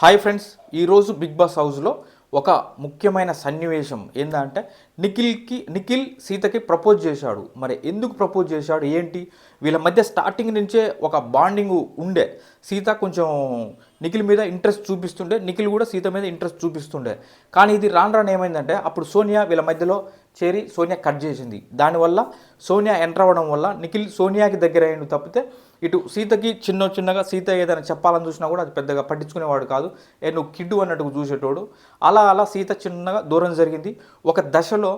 Hi friends ఈరోజు big boss హౌస్లో ఒక ముఖ్యమైన సన్నివేశం ఏంటంటే నిఖిల్కి నిఖిల్ సీతకి ప్రపోజ్ చేశాడు. మరి ఎందుకు ప్రపోజ్ చేశాడు? ఏంటి? వీళ్ళ మధ్య స్టార్టింగ్ నుంచే ఒక బాండింగ్ ఉండే. సీత కొంచెం నిఖిల్ మీద ఇంట్రెస్ట్ చూపిస్తుండే నిఖిల్ కూడా సీత మీద ఇంట్రెస్ట్ చూపిస్తుండే. కానీ ఇది రాను రాను ఏమైందంటే అప్పుడు సోనియా వీళ్ళ మధ్యలో చేరి సోనియా కట్ చేసింది. దానివల్ల సోనియా ఎంటర్ అవ్వడం వల్ల నిఖిల్ సోనియాకి దగ్గర అయ్యిండు తప్పితే ఇటు సీతకి చిన్న చిన్నగా సీత ఏదైనా చెప్పాలని చూసినా కూడా అది పెద్దగా పట్టించుకునేవాడు కాదు. ఏ నువ్వు కిడ్డు అన్నట్టుగా చూసేటోడు. అలా అలా సీత చిన్నగా దూరం జరిగింది. ఒక దశలో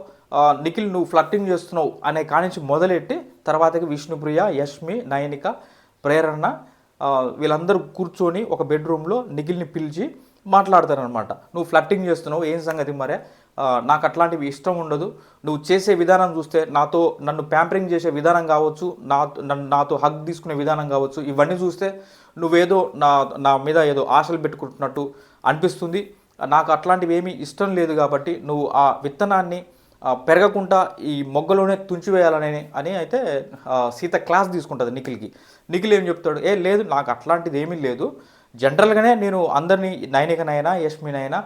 నిఖిల్ నువ్వు ఫ్లట్టింగ్ చేస్తున్నావు అనే కానించి మొదలెట్టి తర్వాతకి విష్ణుప్రియ యష్మి నయనిక ప్రేరణ వీళ్ళందరూ కూర్చొని ఒక బెడ్రూమ్లో నిఖిల్ని పిలిచి మాట్లాడతారనమాట నువ్వు ఫ్లట్టింగ్ చేస్తున్నావు ఏం సంగతి మరే? నాకు అట్లాంటివి ఇష్టం ఉండదు. నువ్వు చేసే విధానం చూస్తే నాతో నన్ను ప్యాంపరింగ్ చేసే విధానం కావచ్చు నా నన్ను నాతో హగ్ తీసుకునే విధానం కావచ్చు ఇవన్నీ చూస్తే నువ్వేదో నా నా మీద ఏదో ఆశలు పెట్టుకుంటున్నట్టు అనిపిస్తుంది. నాకు అట్లాంటివి ఏమీ ఇష్టం లేదు కాబట్టి నువ్వు ఆ విత్తనాన్ని పెరగకుండా ఈ మొగ్గలోనే తుంచివేయాలని అని అయితే సీత క్లాస్ తీసుకుంటుంది నిఖిల్కి. నిఖిల్ ఏం చెప్తాడు? ఏ లేదు నాకు అట్లాంటిది ఏమీ లేదు. జనరల్గానే నేను అందరినీ నైనికనైనా యష్మినైనా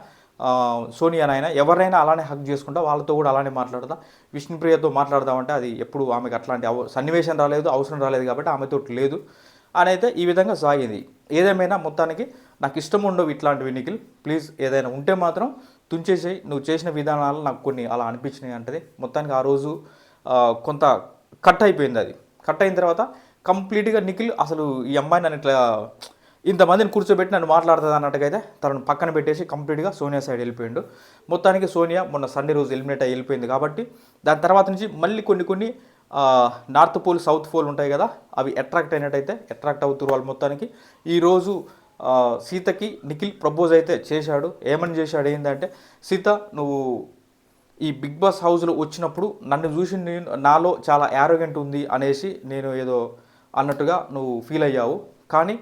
సోనియా నాయన ఎవరైనా అలానే హక్ చేసుకుంటా వాళ్ళతో కూడా అలానే మాట్లాడతా. విష్ణుప్రియతో మాట్లాడదామంటే అది ఎప్పుడు ఆమెకు అట్లాంటి అవ సన్నివేశం రాలేదు అవసరం రాలేదు కాబట్టి ఆమెతో లేదు. అని అయితే ఈ విధంగా సాగింది. ఏదేమైనా మొత్తానికి నాకు ఇష్టం ఉండవు ఇట్లాంటివి నిఖిల్. ప్లీజ్ ఏదైనా ఉంటే మాత్రం తుంచేసేయి. నువ్వు చేసిన విధానాలు నాకు కొన్ని అలా అనిపించినాయి అంటది. మొత్తానికి ఆ రోజు కొంత కట్ అయిపోయింది అది. కట్ అయిన తర్వాత కంప్లీట్గా నిఖిల్ అసలు ఈ అమ్మాయి నన్ను ఇట్లా ఇంతమందిని కూర్చోబెట్టి నన్ను మాట్లాడుతుంది అన్నట్టుగా తనను పక్కన పెట్టేసి కంప్లీట్గా సోనియా సైడ్ వెళ్ళిపోయిండు. మొత్తానికి సోనియా మొన్న సండే రోజు ఎలిమినేట్ అయ్యి వెళ్ళిపోయింది కాబట్టి దాని తర్వాత నుంచి మళ్ళీ కొన్ని కొన్ని నార్త్ పోల్ సౌత్ పోల్ ఉంటాయి కదా అవి అట్రాక్ట్ అయినట్టయితే అట్రాక్ట్ అవుతారు వాళ్ళు మొత్తానికి. ఈరోజు సీతకి నిఖిల్ ప్రపోజ్ అయితే చేశాడు. ఏమని చేశాడు? ఏంటంటే సీత నువ్వు ఈ బిగ్ బాస్ హౌస్లో వచ్చినప్పుడు నన్ను చూసి నేను నాలో చాలా యారోగెంట్ ఉంది అనేసి నేను ఏదో అన్నట్టుగా నువ్వు ఫీల్ అయ్యావు. కానీ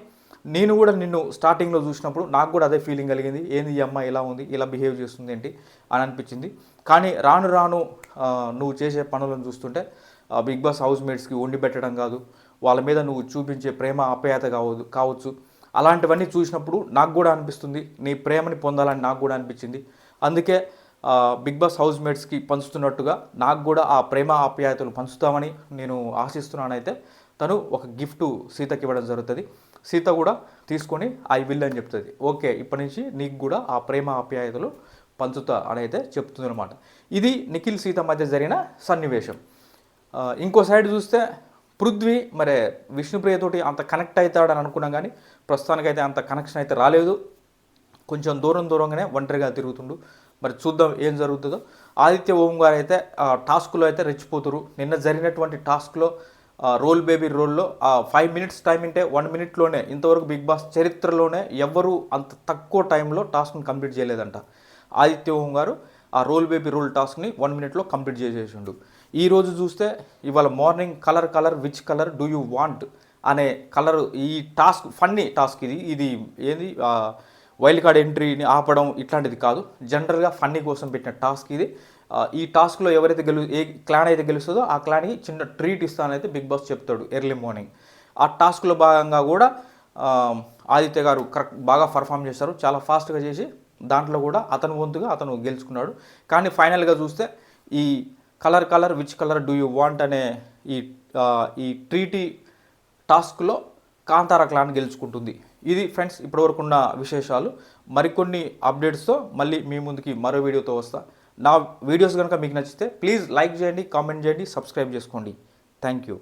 నేను కూడా నిన్ను స్టార్టింగ్లో చూసినప్పుడు నాకు కూడా అదే ఫీలింగ్ కలిగింది. ఏంది ఈ అమ్మాయి ఇలా ఉంది? ఇలా బిహేవ్ చేస్తుంది ఏంటి? అని అనిపించింది. కానీ రాను రాను నువ్వు చేసే పనులను చూస్తుంటే బిగ్ బాస్ హౌస్ మేట్స్కి వండి పెట్టడం కాదు. వాళ్ళ మీద నువ్వు చూపించే ప్రేమ ఆప్యాయత కావద్దు కావచ్చు. అలాంటివన్నీ చూసినప్పుడు నాకు కూడా అనిపిస్తుంది. నీ ప్రేమని పొందాలని నాకు కూడా అనిపించింది. అందుకే బిగ్ బాస్ హౌస్ మేట్స్కి పంచుతున్నట్టుగా నాకు కూడా ఆ ప్రేమ ఆప్యాయతలు పంచుతామని నేను ఆశిస్తున్నానైతే. తను ఒక గిఫ్ట్ సీతకి ఇవ్వడం జరుగుతుంది. సీత కూడా తీసుకొని ఐ విల్ అని చెప్తుంది. ఓకే ఇప్పటి నుంచి నీకు కూడా ఆ ప్రేమ ఆప్యాయతలు పంచుతా అని అయితే చెప్తుంది అనమాట ఇది నిఖిల్ సీత మధ్య జరిగిన సన్నివేశం. ఇంకో సైడ్ చూస్తే పృథ్వీ మరి విష్ణుప్రియతోటి అంత కనెక్ట్ అవుతాడని అనుకున్నాం కానీ ప్రస్తుతానికైతే అంత కనెక్షన్ అయితే రాలేదు. కొంచెం దూరం దూరంగానే ఒంటరిగా తిరుగుతుండు. మరి చూద్దాం ఏం జరుగుతుందో. ఆదిత్య ఓం గారు అయితే ఆ టాస్క్లో అయితే రెచ్చిపోతురు. నిన్న జరిగినటువంటి టాస్క్లో రోల్ బేబీ రోల్లో ఆ ఫైవ్ మినిట్స్ టైం ఉంటే వన్ మినిట్లోనే ఇంతవరకు బిగ్ బాస్ చరిత్రలోనే ఎవ్వరూ అంత తక్కువ టైంలో టాస్క్ని కంప్లీట్ చేయలేదంట. ఆదిత్య ఓం గారు ఆ రోల్ బేబీ రోల్ టాస్క్ని వన్ మినిట్లో కంప్లీట్ చేసేసిండు. ఈరోజు చూస్తే ఇవాళ morning colour colour which colour do you want అనే కలర్ ఈ టాస్క్ ఫన్నీ టాస్క్ ఇది. ఇది ఏది? వైల్డ్ కార్డ్ ఎంట్రీని ఆపడం ఇట్లాంటిది కాదు. జనరల్గా ఫన్నీ కోసం పెట్టిన టాస్క్ ఇది. ఈ టాస్క్లో ఎవరైతే గెలు ఏ క్లాన్ అయితే గెలుస్తుందో ఆ క్లాన్కి చిన్న ట్రీట్ ఇస్తానైతే బిగ్ బాస్ చెప్తాడు ఎర్లీ మార్నింగ్. ఆ టాస్క్లో భాగంగా కూడా ఆదిత్య గారు కరెక్ట్ బాగా పర్ఫామ్ చేశారు. చాలా ఫాస్ట్గా చేసి దాంట్లో కూడా అతను వంతుగా అతను గెలుచుకున్నాడు. కానీ ఫైనల్గా చూస్తే ఈ colour colour which colour do you want అనే ఈ ఈ ట్రీటీ టాస్క్లో కాంతార క్లాన్ గెలుచుకుంటుంది. ఇది ఫ్రెండ్స్ ఇప్పటివరకు ఉన్న విశేషాలు. మరికొన్ని అప్డేట్స్తో మళ్ళీ మీ ముందుకి మరో వీడియోతో వస్తా. నా వీడియోస్ కనుక మీకు నచ్చితే ప్లీజ్ లైక్ చేయండి కామెంట్ చేయండి సబ్స్క్రైబ్ చేసుకోండి. Thank you.